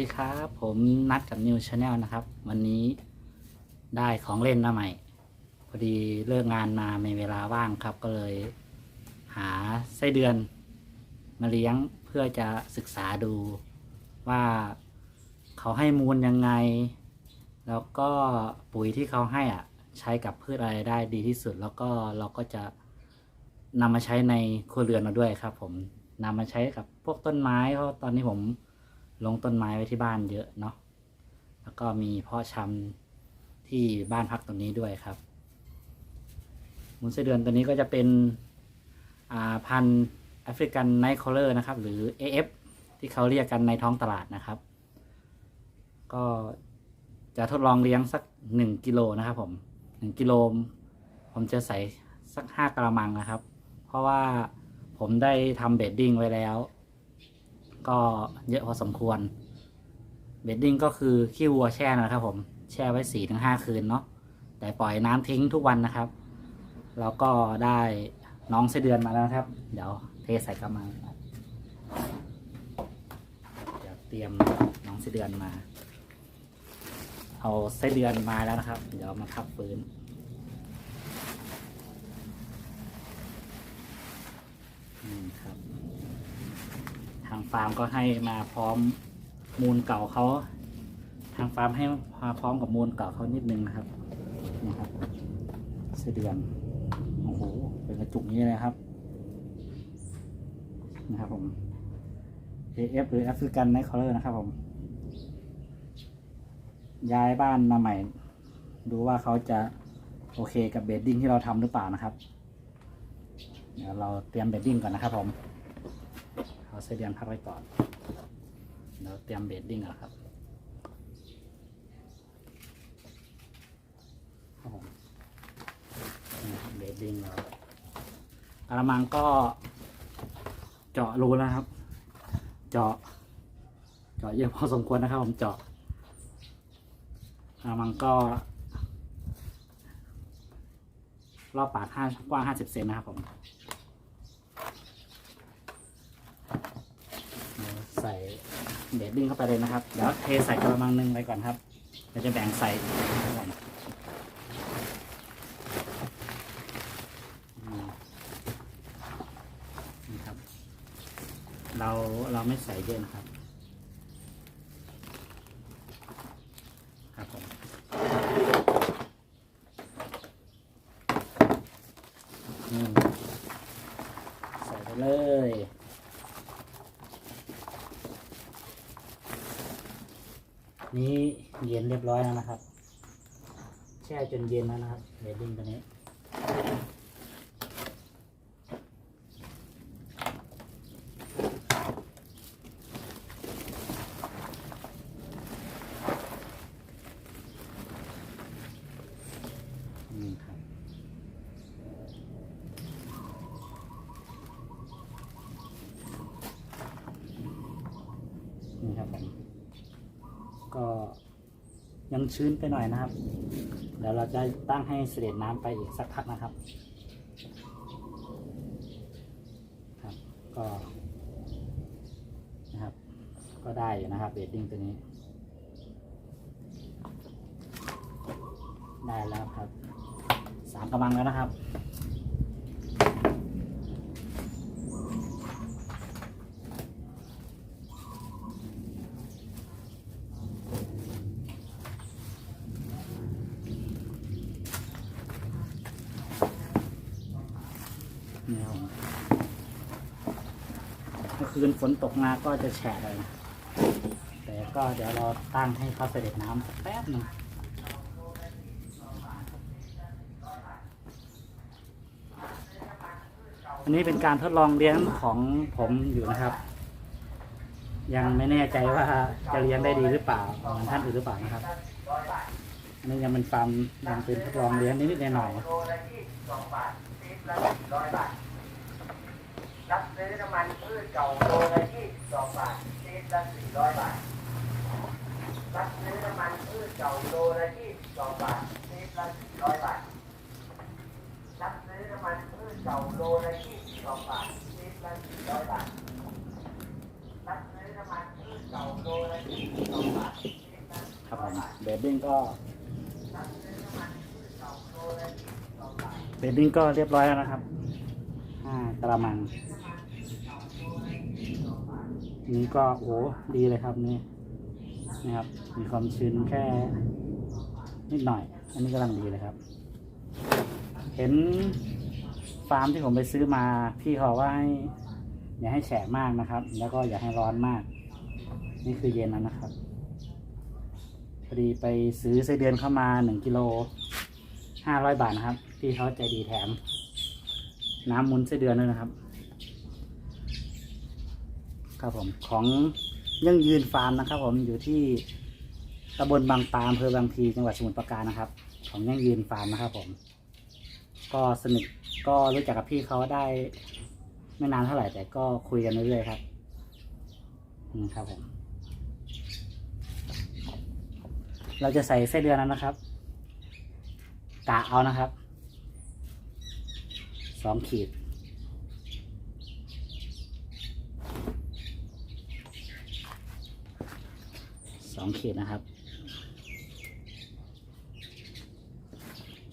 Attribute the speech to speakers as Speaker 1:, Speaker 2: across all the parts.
Speaker 1: ดีครับ ผมนัดกับนิวชาแนลนะครับ วันนี้ได้ของเล่นมาใหม่ พอดีเลิกงานมามีเวลาว่างครับ ก็เลย หาไส้เดือน มาเลี้ยงเพื่อจะศึกษาดูว่าเขาให้มูลยังไง แล้วก็ปุ๋ยที่เขาให้อะ ใช้กับพืชอะไรได้ดีที่สุด แล้วก็เราก็จะนำมาใช้ในครัวเรือนเราด้วยครับ ผมนำมาใช้กับพวกต้นไม้เพราะตอนนี้ผม ลงต้นไม้ไว้ที่บ้านเยอะเนาะแล้วก็มีเพาะชำที่บ้านพักตรงนี้ด้วยครับมูลไส้เดือนตัวนี้ก็จะเป็นพันธุ์แอฟริกันไนท์คอลเลอร์นะครับ หรือ AF ที่เขาเรียกกันในท้องตลาดนะครับ ก็จะทดลองเลี้ยงสักหนึ่งกิโลนะครับผมหนึ่งกิโลผมจะใส่สักห้ากระมังนะครับ เพราะว่าผมได้ทำเบดดิ้งไว้แล้ว ก็เยอะพอสมควร เบดดิ้งก็คือขี้วัวแช่นะครับผมแช่ไว้สี่ถึงห้าคืนเนาะแต่ปล่อยน้ำทิ้งทุกวันนะครับ แล้วก็ได้น้องไส้เดือนมาแล้วครับ เดี๋ยวเทใส่กระมังเดี๋ยวเตรียมน้องไส้เดือนมา เอาไส้เดือนมาแล้วนะครับ เดี๋ยวมาทับฟื้น อืมครับ ทาง ฟาร์มก็ให้มาพร้อมมูลเก่าเขาทางฟาร์มให้มาพร้อมกับมูลเก่าเขานิดนึงนะครับนะครับไส้เดือนโอ้โหเป็นกระจุกนี้เลยครับ นะครับผม AF หรือ African Night Color นะครับผม ย้ายบ้านมาใหม่ ดูว่าเขาจะโอเคกับเบดดิ้งที่เราทำหรือเปล่านะครับ เดี๋ยวเราเตรียมเบดดิ้งก่อนนะครับผม เอาไส้เดือนพักไว้ก่อนเดี๋ยวเตรียมเบดดิ้งก่อนครับครับเบดดิ้งเรากระมังก็เจาะรูแล้วครับ เจาะ เจาะเยอะพอสมควรนะครับ ผมเจาะกระมังก็รอบปากห้ากว้างห้าสิบเซนนะครับผม ใส่ เบดดิ้งเข้าไปเลยนะครับ เดี๋ยวเทใส่กระมังหนึ่งไปก่อนครับเดี๋ยวจะแบ่งใส่ก่อนนี่ครับ เราเราไม่ใส่เยอะนะครับ ครับผมใส่ไปเลย นี้เย็นเรียบร้อยแล้วนะครับ แช่จนเย็นแล้วนะครับเบดดิ้งตัวนี้ครับ นี่ครับผม ก็ยังชื้นไปหน่อยนะครับ เดี๋ยวเราจะตั้งให้เสด็จน้ำไปอีกสักพักนะครับ ครับ ก็นะครับ ก็ได้อยู่นะครับเบดดิ้งตัวนี้ ได้แล้วครับ สามกำลังแล้วนะครับ นี่ครับผมเมื่อคืน ฝนตกมาก็จะแฉะเลยนะแต่ก็เดี๋ยวเราตั้งให้เขาเสด็จน้ำแป๊บหนึงอันนี้เป็นการทดลองเลี้ยงของผมอยู่นะครับ ยังไม่แน่ใจว่าจะเลี้ยงได้ดีหรือเปล่าเหมือนท่านอื่นหรือเปล่านะครับอันนี้ยังเป็นฟาร์มยังเป็นทดลองเลี้ยงนิดๆหน่อยๆ
Speaker 2: ซื้อน้ำมันพืชเก่าโลละยี่สิบสองบาทลิตรละสี่ร้อยบาทรับซื้อน้ำมันพืชเก่าโลละยี่สิบสองบาทลิตรละสี่ร้อยบาทรับซื้อน้ำมันพืชเก่าโลละยี่สิบสองบาทลิตรละสี่ร้อยบาทรับซื้อน้ำมันพืชเก่าโลละยี่สิบสองบาทลิตรละ
Speaker 1: ครับผมเบดดิ้งก็
Speaker 2: เบสองบาท
Speaker 1: เบดดิ้งก็เรียบร้อยแล้วนะครับห้ากระมัง นี่ก็โอ้ดีเลยครับนี่นี่ครับ มีความชื้นแค่นิดหน่อย อันนี้กำลังดีเลยครับ เห็นฟาร์มที่ผมไปซื้อมาพี่เขาบอว่าให้อย่าให้แฉะมากนะครับ แล้วก็อย่าให้ร้อนมาก นี่คือเย็นแล้วนะครับพอดีไปซื้อไส้เดือนเข้ามาหนึ่งกิโลห้าร้อยบาทนะครับ พี่เขาใจดีแถม น้ำมุนไส้เดือนด้วยนะครับ ครับผมของยั่งยืนฟาร์มนะครับ ผมอยู่ที่ตำบลบางปามอำเภอบางพีจังหวัดสมุทรปราการนะครับ ของยั่งยืนฟาร์มนะครับผม ก็สนิทก็รู้จักกับพี่เขาได้ไม่นานเท่าไหร่แต่ก็คุยกันเรื่อยๆครับอืมครับผม เราจะใส่ไส้เดือนนั้นนะครับกะเอานะครับสองขีด องขีดนะครับ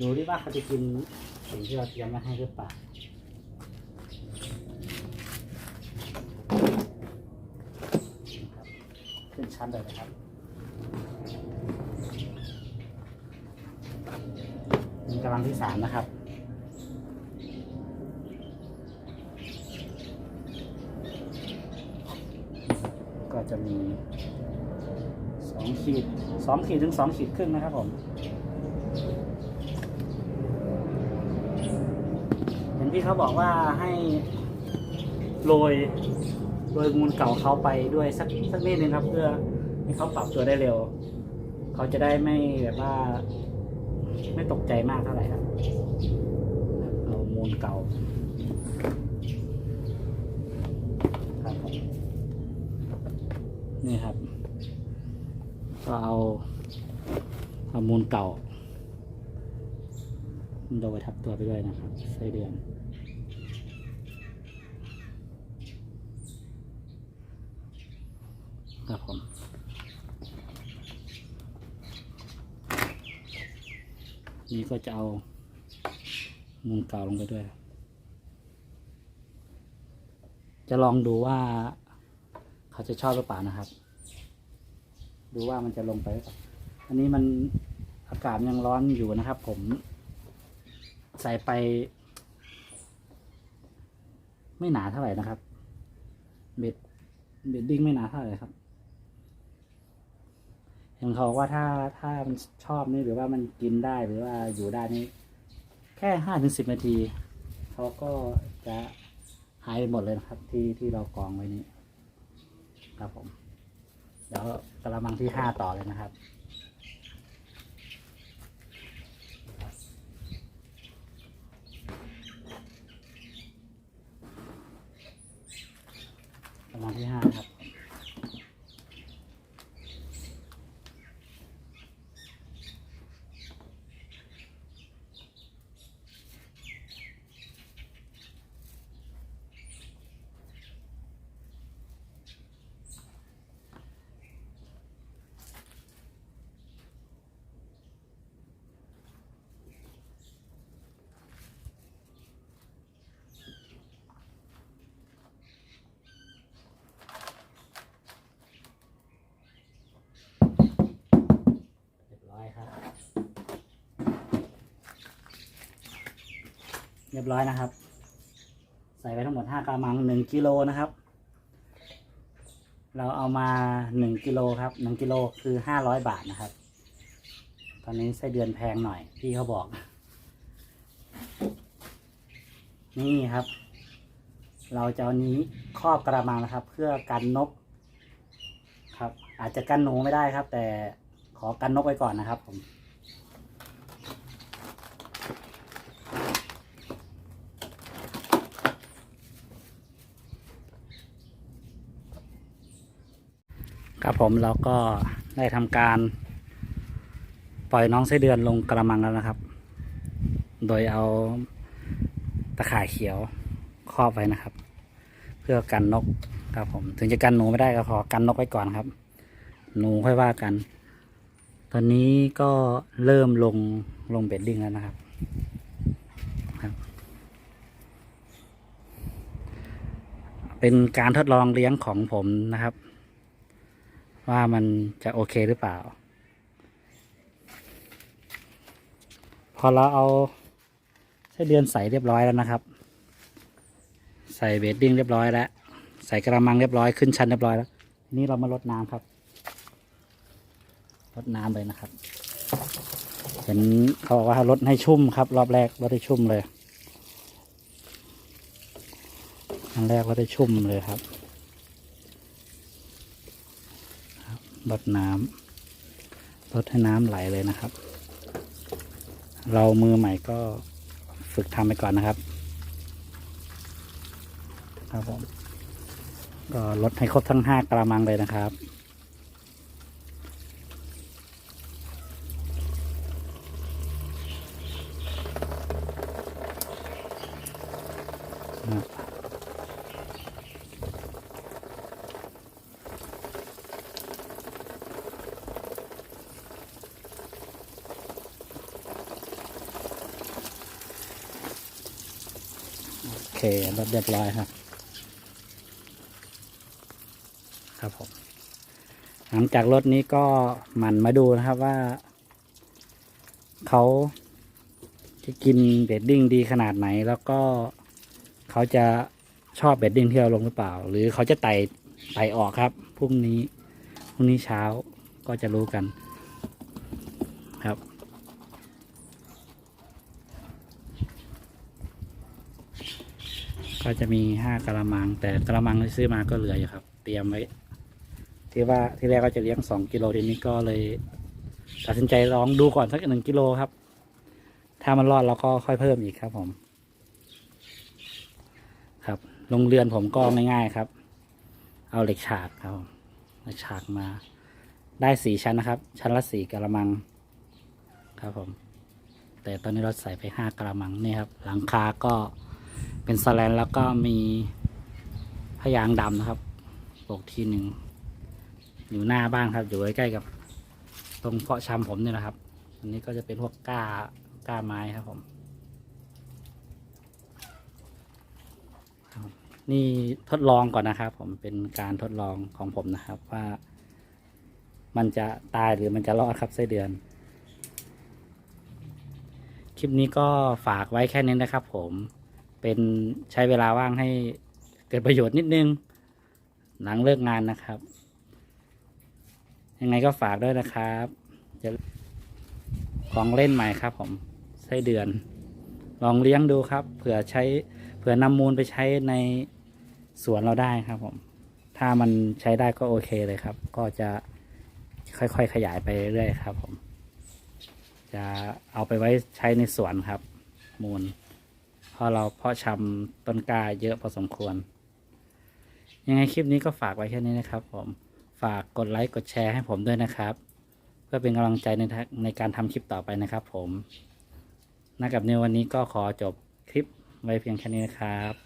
Speaker 1: ดูดิว่าเขาจะกินสิ่งที่เราเตรียมมาให้หรือเปล่าขึ้นชั้นเลยนะครับนี่กำลังที่สามนะครับ ก็จะมีสองขีด สองขีดถึงสองขีดครึ่งนะครับผม เห็นพี่เขาบอกว่าให้โรยโรยมูลเก่าเขาไปด้วยสักสักนิดนึงครับเพื่อให้เขาปรับตัวได้เร็ว เขาจะได้ไม่แบบว่า ไม่ตกใจมากเท่าไหร่ครับเอามูลเก่าครับนี่ครับ ก็เอาเอามูลเก่าโดยทับตัวไปด้วยนะครับไส้เดือนครับผมนี่ก็จะเอามูลเก่าลงไปด้วย จะลองดูว่าเขาจะชอบหรือเปล่านะครับ ดูว่ามันจะลงไป อันนี้มันอากาศยังร้อนอยู่นะครับ ผม ใส่ไป ไม่หนาเท่าไหร่นะครับ เบ็ดเบ็ดดิ้งไม่หนาเท่าไหร่ครับเห็นเขาว่าถ้าถ้ามันชอบนี่หรือว่ามันกินได้หรือว่าอยู่ได้นี่แค่ห้าถึงสิบนาทีเขาก็จะหายไปหมดเลยนะครับ ที่ที่เรากองไว้นี้ครับผม ดี๋ยวกระมังที่ห้าต่อเลยนะครับ กระมังที่ห้าครับ เรียบร้อยนะครับ ใส่ไปทั้งหมดห้ากระมังหนึ่งกิโลนะครับ เราเอามาหนึ่งกิโลครับหนึ่งกิโลคือห้าร้อยบาทนะครับ ตอนนี้ไส้เดือนแพงหน่อยพี่เขาบอก นี่ครับ เราจะเอานี้ครอบกระมังนะครับ เพื่อกันนก ครับ อาจจะกันหนูไม่ได้ครับ แต่ขอกันนกไว้ก่อนนะครับผม ครับผมเราก็ได้ทำการปล่อยน้องไส้เดือนลงกระมังแล้วนะครับ โดยเอาตะข่ายเขียวครอบไว้นะครับ เพื่อกันนกครับผม ถึงจะกันหนูไม่ได้ก็ขอกันนกไว้ก่อนครับ หนูค่อยว่ากัน ตอนนี้ก็เริ่มลงลงเบ็ดดิ้งแล้วนะครับครับ เป็นการทดลองเลี้ยงของผมนะครับ ว่ามันจะโอเคหรือเปล่า พอเราเอาไส้เดือนใส่เรียบร้อยแล้วนะครับ ใส่เบดดิ้งเรียบร้อยแล้ว ใส่กระมังเรียบร้อยขึ้นชั้นเรียบร้อยแล้วนี้เรามาลดน้ำครับลดน้ำเลยนะครับ เห็นเขาบอกว่าลดให้ชุ่มครับ รอบแรกลดให้ชุ่มเลย อันแรกลดให้ชุ่มเลยครับครับ ลดน้ำลดให้น้ำไหลเลยนะครับ เรามือใหม่ก็ฝึกทำไปก่อนนะครับ ครับผมก็ลดให้ครบทั้งห้ากระมังเลยนะครับโอ เคเรียบร้อยครับ ครับผม หลังจากรถนี้ก็หมั่นมาดูนะครับว่า เขาจะกินเบดดิ้งดีขนาดไหน แล้วก็เขาจะชอบเบดดิ้งที่เราลงหรือเปล่า หรือเขาจะไต่ไต่ออกครับพรุ่งนี้พรุ่งนี้เช้าก็จะรู้กันครับ ก็จะมีห้ากระมัง แต่กระมังที่ซื้อมาก็เหลืออยู่ครับ เตรียมไว้ ที่ว่าที่แรกก็จะเลี้ยงสองกิโลทีนี้ก็เลยตัดสินใจลองดูก่อนสักหนึ่งกิโลครับ ถ้ามันรอดเราก็ค่อยเพิ่มอีกครับผม ครับโรงเรือนผมก็ง่ายๆครับ เอาเหล็กฉากครับผมเหล็กฉากมา ได้สี่ชั้นนะครับ ชั้นละสี่กระมัง ครับผม แต่ตอนนี้เราใส่ไปห้ากระมังนี่ครับ หลังคาก็ เป็นสแลนแล้วก็มีพยางค์ดำนะครับปกทีหนึ่งอยู่หน้าบ้านครับอยู่ใกล้ๆกับ ตรงเพาะชำผมนี่แหละครับ อันนี้ก็จะเป็นพวกก้าก้าไม้ครับผมนี่ทดลองก่อนนะครับ ผมเป็นการทดลองของผมนะครับว่า มันจะตายหรือมันจะรอดครับไส้เดือน คลิปนี้ก็ฝากไว้แค่นี้นะครับผม เป็นใช้เวลาว่างให้เกิดประโยชน์นิดนึง หลังเลิกงานนะครับ ยังไงก็ฝากด้วยนะครับจะของเล่นใหม่ครับผมไส้เดือน ลองเลี้ยงดูครับ เผื่อใช้เผื่อนำมูลไปใช้ในสวนเราได้ครับผม ถ้ามันใช้ได้ก็โอเคเลยครับ ก็จะค่อยๆขยายไปเรื่อยๆครับผม จะเอาไปไว้ใช้ในสวนครับ มูล เพราะเราเพาะชำต้นกล้าเยอะพอสมควร ยังไงคลิปนี้ก็ฝากไว้แค่นี้นะครับ ผมฝากกดไลค์กดแชร์ให้ผมด้วยนะครับ เพื่อเป็นกำลังใจในในการทำคลิปต่อไปนะครับผมนักกับในวันนี้ก็ขอจบคลิปไว้เพียงแค่นี้นะครับ